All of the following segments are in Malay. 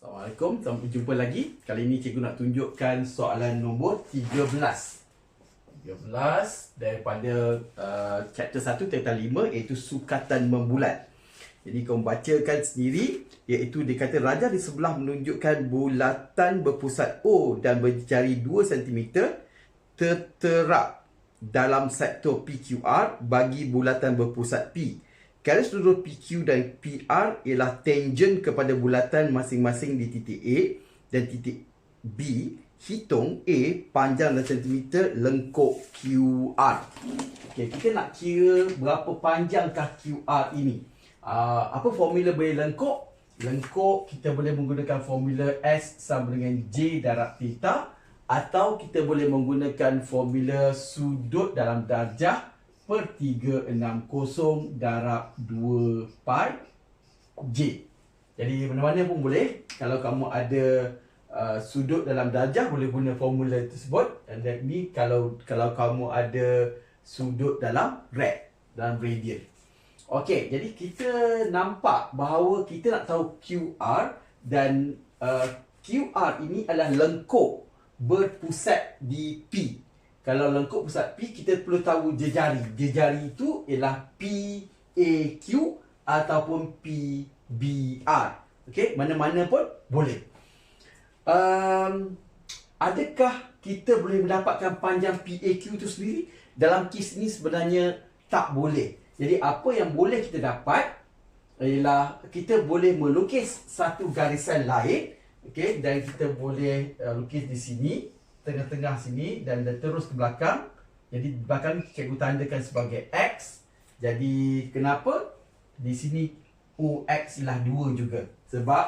Assalamualaikum, selamat berjumpa lagi. Kali ini cikgu nak tunjukkan soalan nombor 13. 13 daripada uh, chapter 1 tentang 5 iaitu sukatan membulat. Jadi kau bacakan sendiri iaitu dia kata raja di sebelah menunjukkan bulatan berpusat O dan berjari 2 cm terterap dalam sektor PQR bagi bulatan berpusat P. Garis lurus PQ dan PR ialah tangent kepada bulatan masing-masing di titik A dan titik B. Hitung A panjang dan sentimeter lengkuk QR. Okey, kita nak kira berapa panjangkah QR ini. Uh, apa formula bagi lengkuk? Lengkuk kita boleh menggunakan formula S sama dengan J darab theta atau kita boleh menggunakan formula sudut dalam darjah per 360 darab 2 pi J. Jadi mana-mana pun boleh. Kalau kamu ada uh, sudut dalam darjah boleh guna formula tersebut. Dan ni kalau kalau kamu ada sudut dalam rad, dalam radian. Okey, jadi kita nampak bahawa kita nak tahu QR dan uh, QR ini adalah lengkuk berpusat di P. Kalau lengkuk pusat P, kita perlu tahu jejari. Jejari itu ialah PAQ ataupun PBR. Okey, mana-mana pun boleh. Um, adakah kita boleh mendapatkan panjang PAQ itu sendiri? Dalam kes ini sebenarnya tak boleh. Jadi apa yang boleh kita dapat ialah kita boleh melukis satu garisan lain. Okey, dan kita boleh uh, lukis di sini tengah-tengah sini dan dia terus ke belakang. Jadi belakang cikgu tandakan sebagai X. Jadi kenapa? Di sini OX ialah 2 juga. Sebab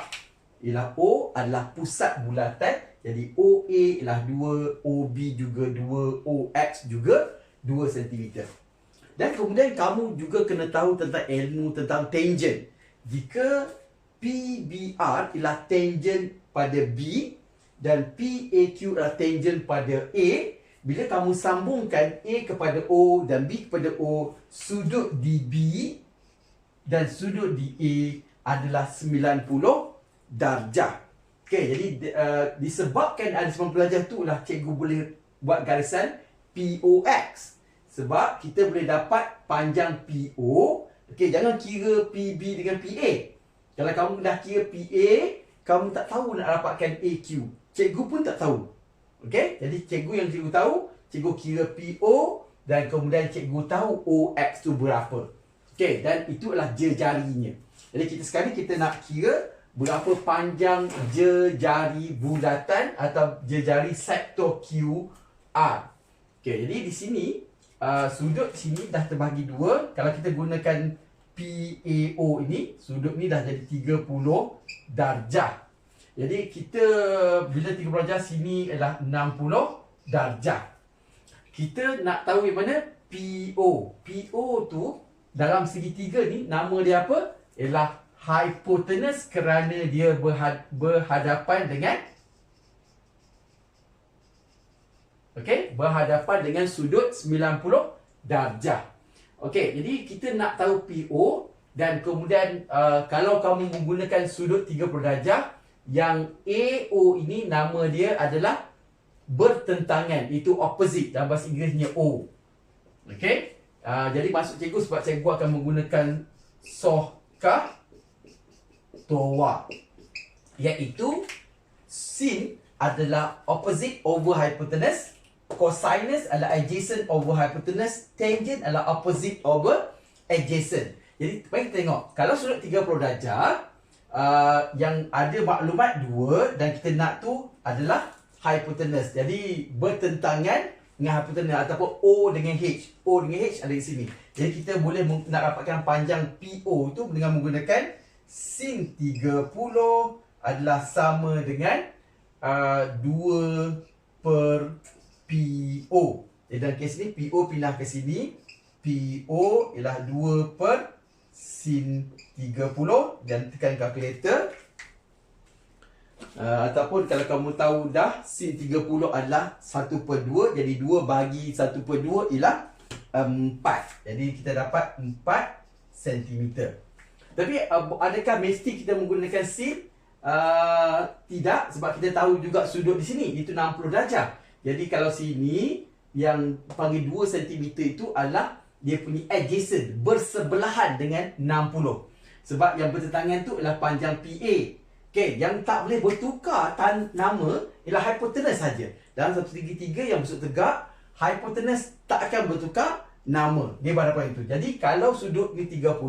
ialah O adalah pusat bulatan. Jadi OA ialah 2, OB juga 2, OX juga 2 cm. Dan kemudian kamu juga kena tahu tentang ilmu tentang tangent. Jika PBR ialah tangent pada B, dan PAQ adalah tangent pada A. Bila kamu sambungkan A kepada O dan B kepada O sudut di B dan sudut di A adalah 90 darjah. Okey, jadi uh, disebabkan ada 90 darjah tu lah cikgu boleh buat garisan POX sebab kita boleh dapat panjang PO Okey, jangan kira PB dengan PA kalau kamu dah kira PA kamu tak tahu nak dapatkan AQ cikgu pun tak tahu. Okey? Jadi cikgu yang cikgu tahu, cikgu kira PO dan kemudian cikgu tahu OX tu berapa. Okey, dan itu adalah jejarinya. Jadi kita sekarang kita nak kira berapa panjang jejari bulatan atau jejari sektor QR. Okey, jadi di sini uh, sudut sini dah terbagi dua. Kalau kita gunakan PAO ini, sudut ni dah jadi 30 darjah. Jadi kita bila 30 darjah sini adalah 60 darjah. Kita nak tahu yang mana PO. PO tu dalam segitiga ni nama dia apa? Ialah hypotenuse kerana dia berhad berhadapan dengan Okey, berhadapan dengan sudut 90 darjah. Okey, jadi kita nak tahu PO dan kemudian uh, kalau kamu menggunakan sudut 30 darjah, yang AO ini nama dia adalah bertentangan itu opposite dalam bahasa Inggerisnya O. Okey? Uh, jadi maksud cikgu sebab cikgu akan menggunakan sohkah towa iaitu sin adalah opposite over hypotenuse cosinus adalah adjacent over hypotenuse tangent adalah opposite over adjacent jadi mari kita tengok kalau sudut 30 darjah uh, yang ada maklumat dua dan kita nak tu adalah hypotenuse. Jadi bertentangan dengan hypotenuse ataupun O dengan H. O dengan H ada di sini. Jadi kita boleh nak dapatkan panjang PO tu dengan menggunakan sin 30 adalah sama dengan uh, 2 per PO. Jadi dalam kes ni PO pindah ke sini. PO ialah 2 per sin 30 dan tekan kalkulator uh, ataupun kalau kamu tahu dah sin 30 adalah 1 per 2 jadi 2 bagi 1 per 2 ialah 4 jadi kita dapat 4 cm tapi uh, adakah mesti kita menggunakan sin? Uh, tidak sebab kita tahu juga sudut di sini. Itu 60 darjah. Jadi kalau sini yang panggil 2 cm itu adalah dia punya adjacent bersebelahan dengan 60. Sebab yang bertentangan tu adalah panjang PA. Okey, yang tak boleh bertukar tan nama ialah hypotenuse saja. Dalam satu segitiga yang bersudut tegak, hypotenuse tak akan bertukar nama. Dia berhadapan itu. Jadi kalau sudut ni 30,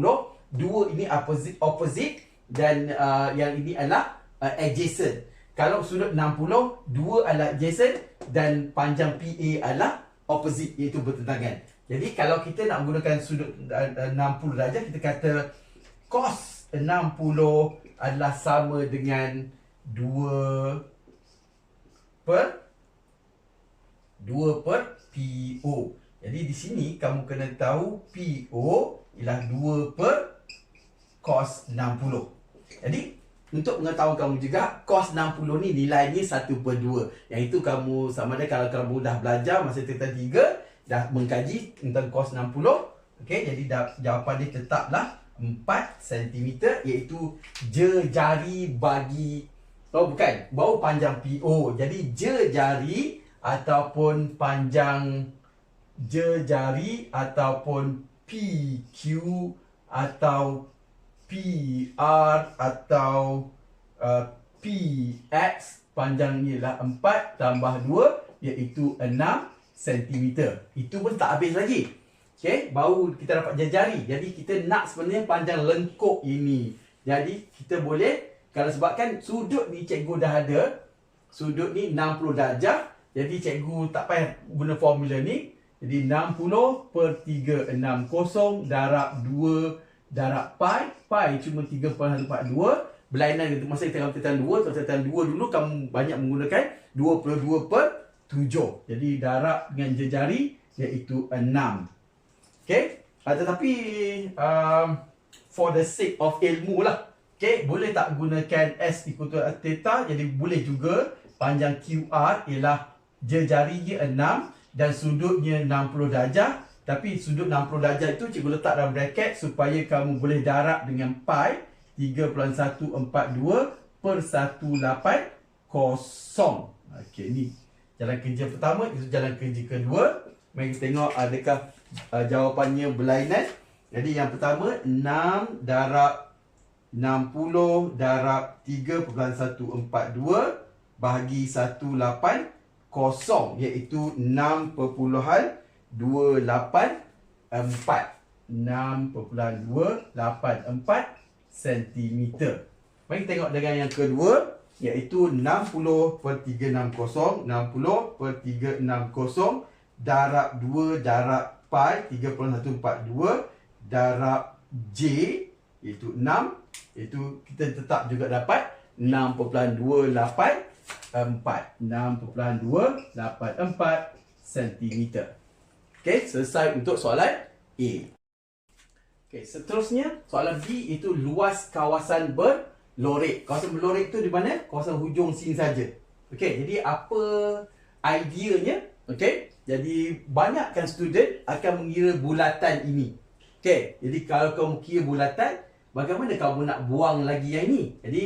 dua ini opposite opposite dan uh, yang ini adalah uh, adjacent. Kalau sudut 60, dua adalah adjacent dan panjang PA adalah opposite iaitu bertentangan. Jadi kalau kita nak menggunakan sudut 60 darjah kita kata cos 60 adalah sama dengan 2 per 2 per PO. Jadi di sini kamu kena tahu PO ialah 2 per cos 60. Jadi untuk mengetahui kamu juga cos 60 ni nilainya 1 per 2. Yang itu kamu sama ada kalau kamu dah belajar masa tingkatan 3 dah mengkaji tentang cos 60. Okey, jadi jawapan dia tetaplah 4 cm iaitu jari bagi oh bukan bau panjang PO jadi jari ataupun panjang jari ataupun PQ atau PR atau uh, PX panjangnya ialah 4 tambah 2 iaitu 6 cm itu pun tak habis lagi Okay, baru kita dapat jari. Jadi kita nak sebenarnya panjang lengkuk ini. Jadi kita boleh, kalau sebabkan sudut ni cikgu dah ada, sudut ni 60 darjah. Jadi cikgu tak payah guna formula ni. Jadi 60 per 360 darab 2 darab pi. Pi cuma 3.142. Berlainan itu masa kita tentang 2, tentang 2 dulu kamu banyak menggunakan 2 per 2 per 7. Jadi darab dengan jari iaitu 6. Okay. Uh, tetapi um, for the sake of ilmu lah. Okay. Boleh tak gunakan S equal to theta. Jadi boleh juga panjang QR ialah jari dia 6 dan sudutnya 60 darjah. Tapi sudut 60 darjah itu cikgu letak dalam bracket supaya kamu boleh darab dengan pi 3.142 per 18 kosong. Okey, ni jalan kerja pertama, itu jalan kerja kedua. Mari kita tengok adakah uh, jawapannya berlainan. Jadi yang pertama 6 darab 60 darab 3.142 bahagi 18 kosong iaitu 6.284 6.284 cm. Mari kita tengok dengan yang kedua iaitu 60 per 360 60 per 360 darab 2 darab pi 3.142 darab j iaitu 6 itu kita tetap juga dapat 6.284 6.284 cm. Okey, selesai untuk soalan A. Okey, seterusnya soalan B itu luas kawasan berlorek. Kawasan berlorek itu di mana? Kawasan hujung sini saja. Okey, jadi apa ideanya? Okey, jadi banyakkan student akan mengira bulatan ini. Okey, jadi kalau kamu kira bulatan, bagaimana kamu nak buang lagi yang ini? Jadi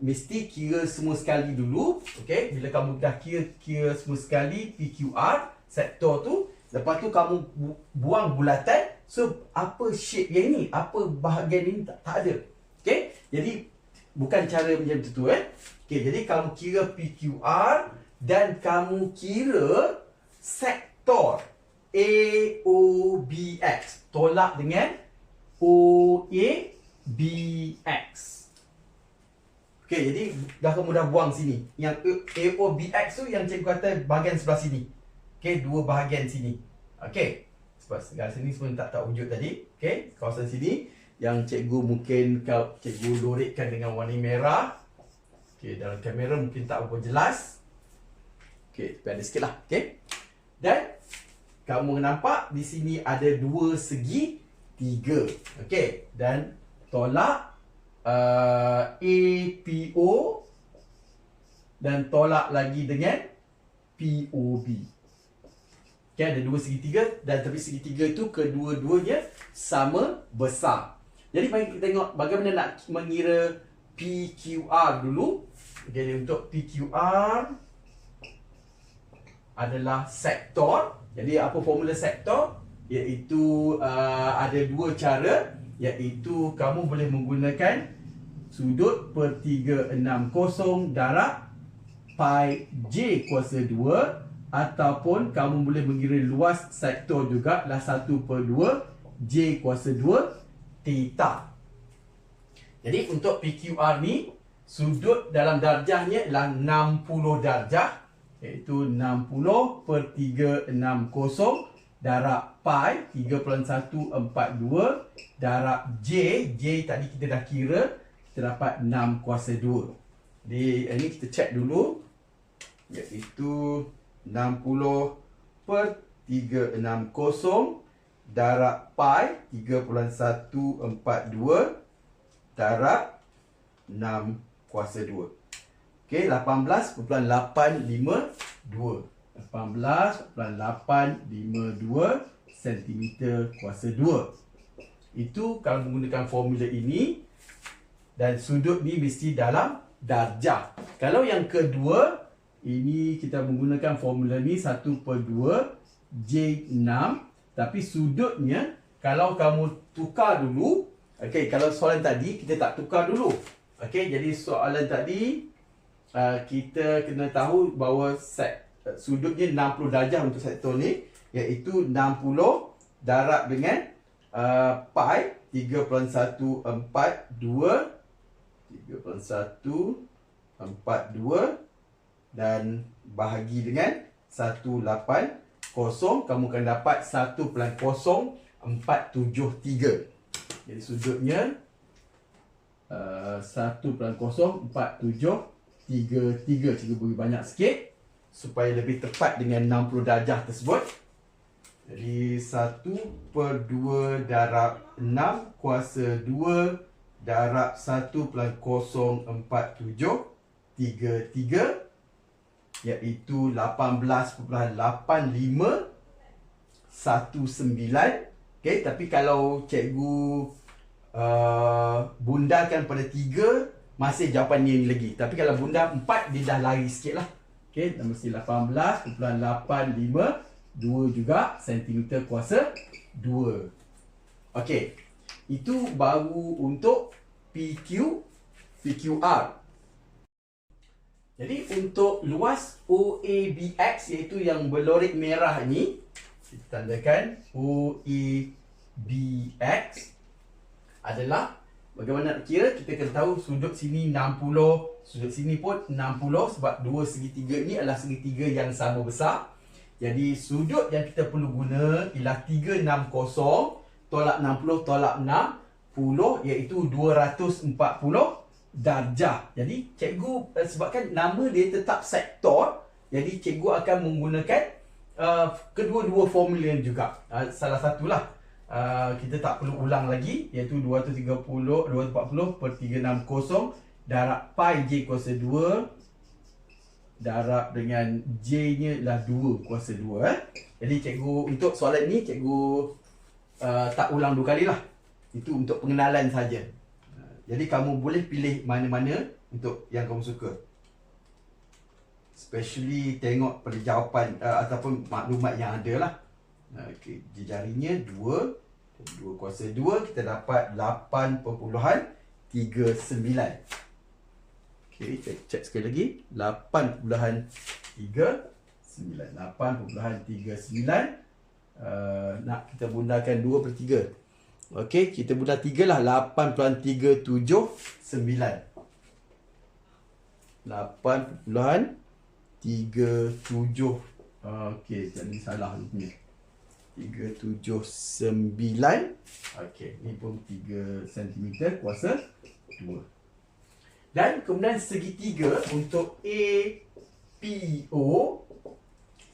mesti kira semua sekali dulu. Okey, bila kamu dah kira kira semua sekali PQR sektor tu, lepas tu kamu bu buang bulatan. So apa shape yang ini? Apa bahagian ini tak, tak ada. Okey, jadi bukan cara macam tu eh. Okey, jadi kamu kira PQR dan kamu kira sektor AOBX tolak dengan OABX. Okey, jadi dah kamu dah buang sini. Yang AOBX tu yang cikgu kata bahagian sebelah sini. Okey, dua bahagian sini. Okey. Sebab sebelah sini semua tak tak wujud tadi. Okey, kawasan sini yang cikgu mungkin kau cikgu lorekkan dengan warna merah. Okey, dalam kamera mungkin tak berapa jelas. Okey, tapi ada sikitlah. Okey. Dan kamu nampak di sini ada dua segi tiga. Okey. Dan tolak uh, APO dan tolak lagi dengan POB. Okey, ada dua segitiga dan tapi segitiga itu kedua-duanya sama besar. Jadi mari kita tengok bagaimana nak mengira PQR dulu. Jadi untuk PQR adalah sektor. Jadi apa formula sektor? Iaitu uh, ada dua cara. Iaitu kamu boleh menggunakan sudut per 360 darab pi j kuasa 2 ataupun kamu boleh mengira luas sektor juga. Lah 1 per 2 j kuasa 2 theta. Jadi untuk PQR ni sudut dalam darjahnya ialah 60 darjah iaitu 60 per 360 darab pi 3.142 darab j j tadi kita dah kira kita dapat 6 kuasa 2 jadi ini kita check dulu iaitu 60 per 360 darab pi 3.142 darab 6 kuasa 2 Okey, 18.852. 18.852 cm kuasa 2. Itu kalau menggunakan formula ini dan sudut ni mesti dalam darjah. Kalau yang kedua, ini kita menggunakan formula ni 1 per 2 J6 tapi sudutnya kalau kamu tukar dulu okey kalau soalan tadi kita tak tukar dulu. Okey jadi soalan tadi uh, kita kena tahu bahawa set, uh, sudutnya 60 darjah untuk sektor ni iaitu 60 darab dengan uh, pi 3.142 3.142 dan bahagi dengan 180 kamu akan dapat 1.0473 jadi sudutnya uh, 1.0473 tiga tiga. Cikgu beri banyak sikit supaya lebih tepat dengan 60 darjah tersebut. Jadi 1 per 2 darab 6 kuasa 2 darab 1.047 33 iaitu 18.85 19 Okay, tapi kalau cikgu uh, bundakan pada 3 masih jawapan ni lagi. Tapi kalau bunda 4 dia dah lari sikit lah. Okey, dah mesti 18.85 2 juga cm kuasa 2. Okey. Itu baru untuk PQ PQR. Jadi untuk luas OABX iaitu yang berlorik merah ni kita tandakan OABX adalah Bagaimana nak kira? Kita kena tahu sudut sini 60, sudut sini pun 60 sebab dua segitiga ni adalah segitiga yang sama besar. Jadi sudut yang kita perlu guna ialah 360 tolak 60 tolak 60 iaitu 240 darjah. Jadi cikgu eh, sebabkan nama dia tetap sektor, jadi cikgu akan menggunakan uh, kedua-dua formula juga. Uh, salah satulah uh, kita tak perlu ulang lagi iaitu 230 240 per 360 darab pi j kuasa 2 darab dengan j nya adalah 2 kuasa 2 eh. jadi cikgu untuk soalan ni cikgu uh, tak ulang dua kali lah itu untuk pengenalan saja jadi kamu boleh pilih mana-mana untuk yang kamu suka. Especially tengok pada jawapan uh, ataupun maklumat yang ada lah. Okey, jarinya 2 2 kuasa 2 kita dapat 8.39 Okey, cek, cek sekali lagi. 8.39 8.39 uh, Nak kita bundakan 2 per 3 Okey, kita bunda 3 lah. 8.379 8.37 Okey, jadi salah rupanya 379 Okey, ni pun 3 cm kuasa 2 Dan kemudian segitiga untuk APO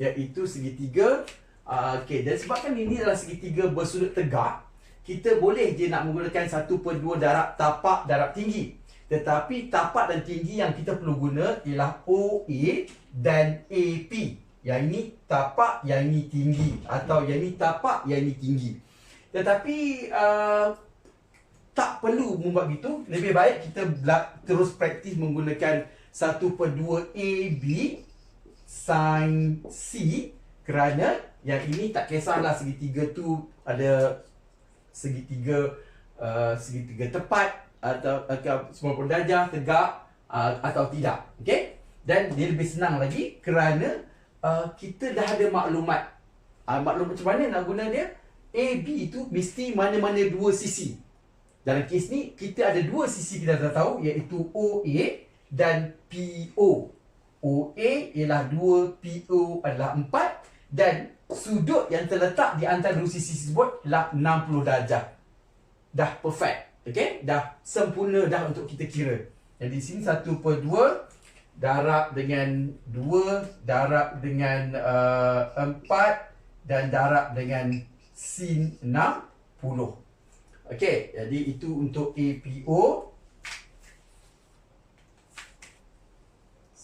Iaitu segitiga uh, Okey, dan sebabkan ini adalah segitiga bersudut tegak Kita boleh je nak menggunakan 1 per 2 darab tapak darab tinggi. Tetapi tapak dan tinggi yang kita perlu guna ialah OA dan AP yang ini tapak, yang ini tinggi. Atau yang ini tapak, yang ini tinggi. Tetapi uh, tak perlu membuat gitu. Lebih baik kita terus praktis menggunakan 1 per 2 AB sin C. Kerana yang ini tak kisahlah segitiga tu ada segitiga uh, segitiga tepat atau, atau 90 darjah tegak uh, atau tidak. Okey? Dan dia lebih senang lagi kerana uh, kita dah ada maklumat. Uh, maklumat macam mana nak guna dia? AB tu mesti mana-mana dua sisi. Dalam kes ni kita ada dua sisi kita dah tahu iaitu OA dan PO. OA ialah 2, PO adalah 4 dan sudut yang terletak di antara dua sisi tersebut ialah 60 darjah. Dah perfect. Okay? Dah sempurna dah untuk kita kira. Jadi di sini 1 per 2 darab dengan 2 darab dengan uh, 4 dan darab dengan sin 60. Okey, jadi itu untuk APO.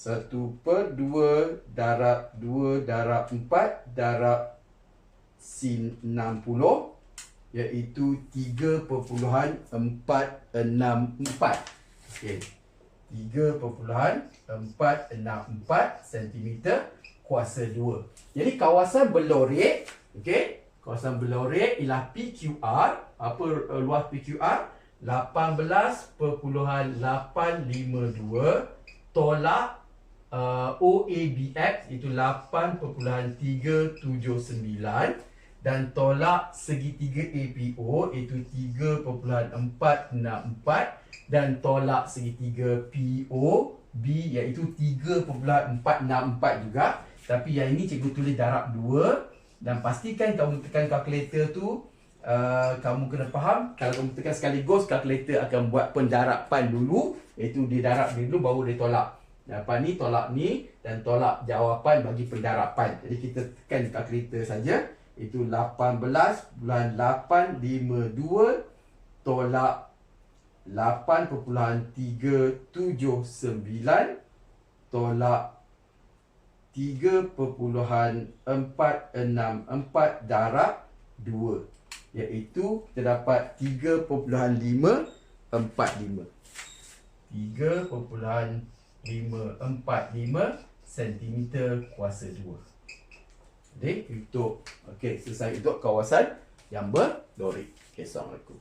1 per 2 darab 2 darab 4 darab sin 60 iaitu 3.464. Okey. 3.464 cm kuasa 2. Jadi kawasan berlorek, okey, kawasan berlorek ialah PQR. Apa uh, luas PQR? 18.852 tolak uh, OABX itu 8.379 dan tolak segitiga APO iaitu 3.464 dan tolak segitiga POB iaitu 3.464 juga. Tapi yang ini cikgu tulis darab 2 dan pastikan kamu tekan kalkulator tu uh, kamu kena faham. Kalau kamu tekan sekaligus kalkulator akan buat pendarapan dulu. Iaitu dia darab dulu baru dia tolak Lepas ni tolak ni dan tolak jawapan bagi pendarapan. Jadi kita tekan kalkulator saja. Itu 18 bulan 852 tolak 8.379 tolak 3.464 darab 2 iaitu kita dapat 3.545 3.545 cm kuasa 2 jadi untuk okey selesai untuk kawasan yang berlorik. Okay, Assalamualaikum.